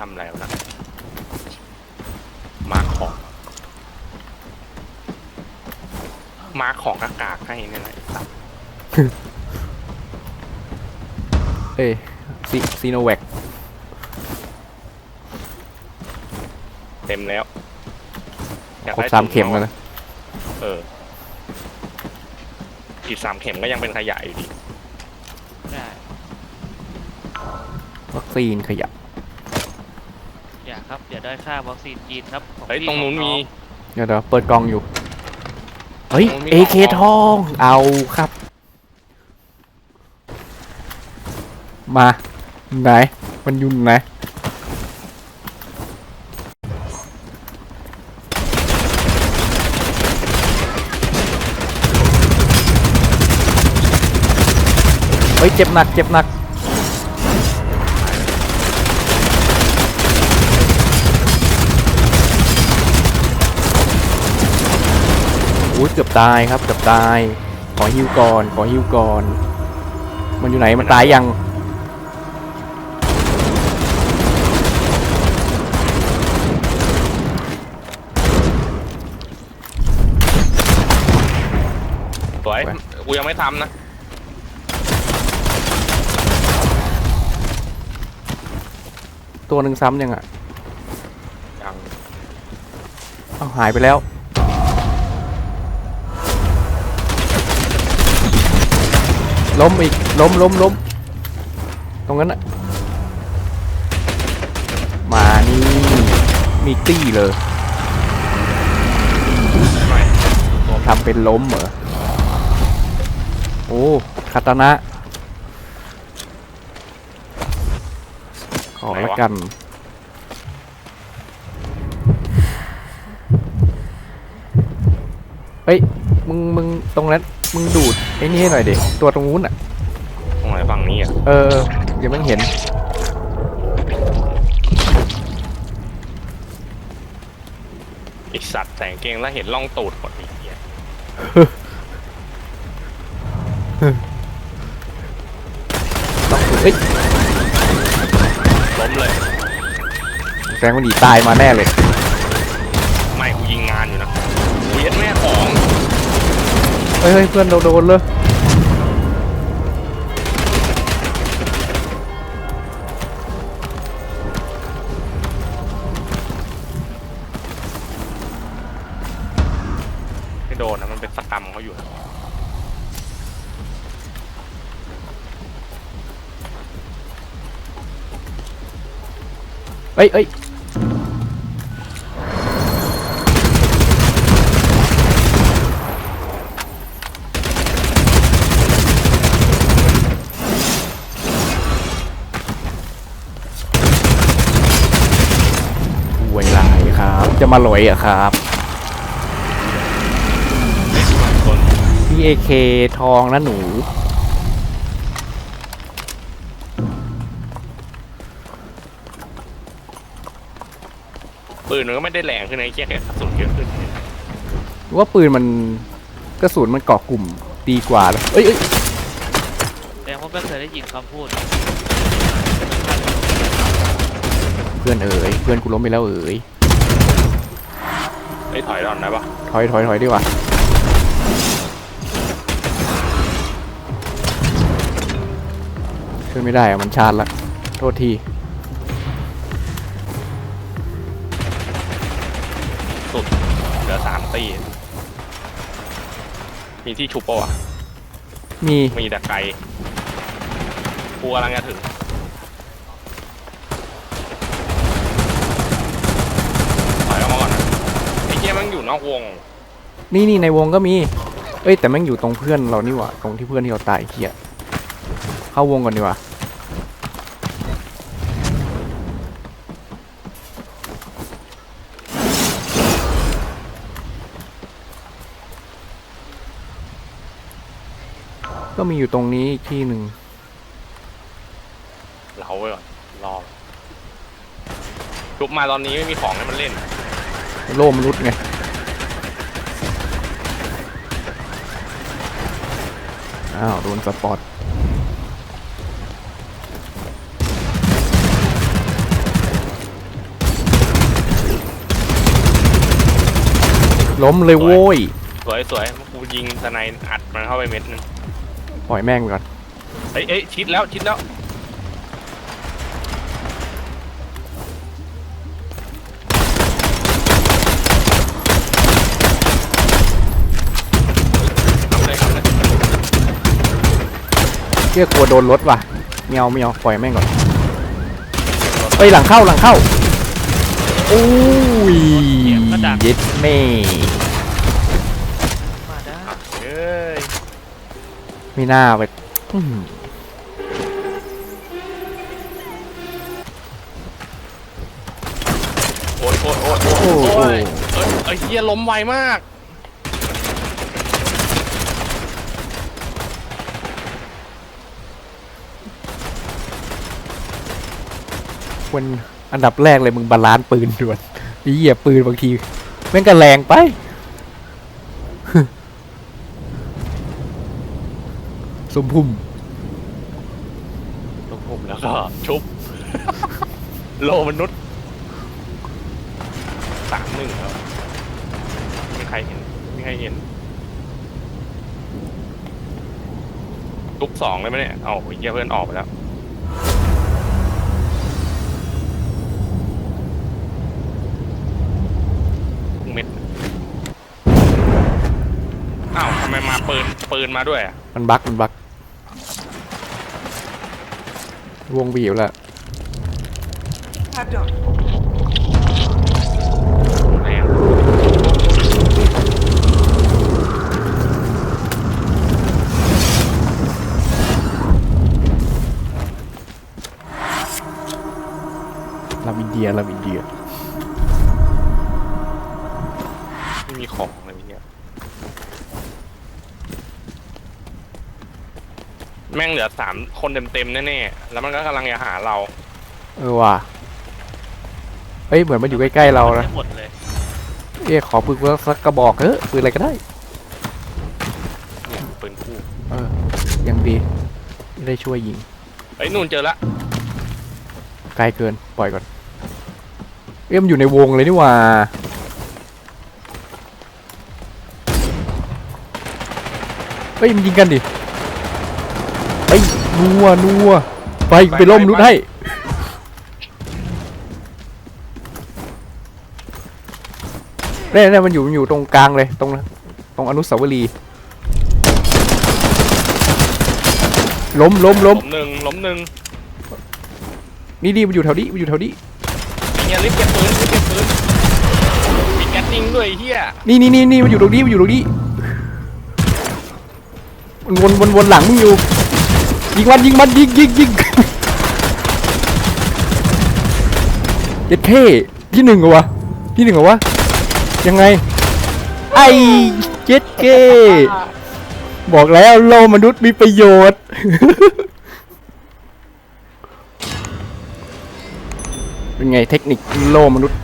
อ้ยทำอะไรวะนะมาของมาของอากาศให้เนี่ยแหละไอ้สัตว์เอ้ยซีซีโนแวคเต็มแล้วอยากครบได้สามถุงเข็มน่แล้วองนะเอออีกสามเข็มก็ยังเป็นขยะอยู่ดีได้วัคซีนขยะอย่า ครับอย่าได้ค่าวัคซีนจีนครับของเฮ้ยพี่ตรงนู้นขอมีเดี๋ยวเดี๋ยวเปิดกล่องอยู่ เฮ้ยโอ้มีเอเคของทอง เอาครับ มาไหน มันอยุ่ไหนเฮ้ย เจ็บหนัก เจ็บหนัก อ้ยเกือบตายครับเกือบตาย ขอฮิวก่อนขอฮิวก่อน มันอยู่ไหนมันตายยังสวยไปกูยังไม่ทำนะตัวหนึ่งซ้ำยังอะยังเอาหายไปแล้ว ล้มอีก ล้มล้มล้มตรงนั้นอะมานี่ มีตี้เลยทำเป็นล้มเหรอ โอ้คาตานะ ขอละกัน เฮ้ย มึง มึง ตรงนั้น มึงดูดไอ้นี่ให้หน่อยเด็ตัวตรงนู้นอะ ตรงไหนฝั่งนี้อะเออเดี๋ยวมันเห็น ไอสัตว์แต่งเกงแล้วเห็นล่องตูดหมดไอ้เหี้ยต้องดูเฮ้ยล้มเลย แสดงว่าหนีตายมาแน่เลย เฮ้ยเฮ้ยเพื่อนเราโดนเลยไม่โดนนะมันเป็นสกรรมเขาอยู่นะเอ้ยเอ้ย จะมาหลอยเหรอะครับคนพี่เอเคทองนะหนู ปืนมันก็ไม่ได้แรงขึ้นนะไอ้เหี้ยแค่กระสุนเยอะขึ้นว่าปืนมันกระสุนมันเกาะกลุ่มดีกว่าเลยเอ้ยเอ้ยแต่ผมไม่เคยได้ยินคำพูดเพื่อนเอ๋ยเพื่อนกูล้มไปแล้วเอ๋ยไอ้ย ถอยก่อนได้ปะถอยถอยถอยดีกว่าช่วยไม่ได้อะมันชาร์จละโทษทีสุดเหลือสามตีมีที่ชุบปะวะมีมีแต่ไกลกูกำลังจะถึงถอยออกมาก่อนนะไอ้เหี้ยมั นอยู่นอกวง นี่นี่ในวงก็มี เอ้ยแต่แม่งอยู่ตรงเพื่อนเรานี่หว่าตรงที่เพื่อนที่เราตายเฮียเข้าวงก่อนดีกว่าก็มีอยู่ตรงนี้อีกที่หนึ่งเหลาไว้ก่อนรอชุบมาตอนนี้ไม่มีของให้มันเล่น โลมนุษย์ไง อ้าวโดนสปอตล้มเลยโว้ย สวยสวยกูยิงสไนอัดมันเข้าไปเม็ดนึง ปล่อยแม่งไปก่อน เอ้ยเอ้ยชิดแล้วชิดแล้ว เรียกกลัวโดนรถว่ะเมียวเมียวปล่อยแม่งก่อนไปหลังเข้าหลังเข้าโอ้ยเย็ดแม่มาได้เอ้ยไม่น่าไปอื้อหือโอ้ยโอ้ยโอ้ยโอ้ยโอ้โอ้โหยเอ้ยไอ้เฮียล้มไวมาก ควรอันดับแรกเลยมึงบาลานซ์ปืนด่วนไอ้เหี้ยปืนบางทีแม่งก็แรงไป สมพุ่มลงผมแล้วก็ชุบ โลมนุษย์สามหนึ่งแล้วไม่มีใครเห็นไม่มีใครเห็นทุกสองเลยไหมเนี่ย เอาไอ้เหี้ยเพื่อนออกไปแล้ว ไมมาปืนปืนมาด้วยอะมันบักมันบักวงบีบแล้ว Tabbed up. แรงลาบินเดียลาบินเดีย แม่งเหลือสามคนเต็มๆแน่ๆแล้วมันก็กำลังจะหาเรา เออว่ะเฮ้ยเหมือนมันอยู่ใกล้ๆเรานะได้หมดเลยเอ๊ะขอปืนสักกระบอกเถอะปืนอะไรก็ได้เนี่ยปืนคู่เออยังดีไม่ได้ช่วยยิงเฮ้ยนู่นเจอละไกลเกินปล่อยก่อนเอ้ยมันอยู่ในวงเลยนี่หว่าเฮ้ยมันยิงกันดิเฮ้ย นัวนัวไปไปล่มนุดให้เนี่ยเนี่ยมันอยู่มันอยู่ตรงกลางเลยตรงตรงอนุสาวรีย์ล้มล้มล้มล้มหนึ่งล้มหนึ่งนี่นี่มันอยู่แถวนี้มันอยู่แถวนี้เฮียรีบเก็บปืนรีบเก็บปืนมีแก๊สยิงด้วยไอ้เฮียนี่นี่นี่นี่มันอยู่ตรงนี้มันอยู่ตรงนี้มันวนวนวนหลังมึงอยู่ ยิงมันยิงมันยิงยิงยิงเจ็ดเท่ที่หนึ่งเหรอวะที่หนึ่งเหรอวะยังไง ไอ้เจ็ดเก้บอกแล้วโลมนุษย์มีประโยชน์ เป็นไงเทคนิคโลมนุษย์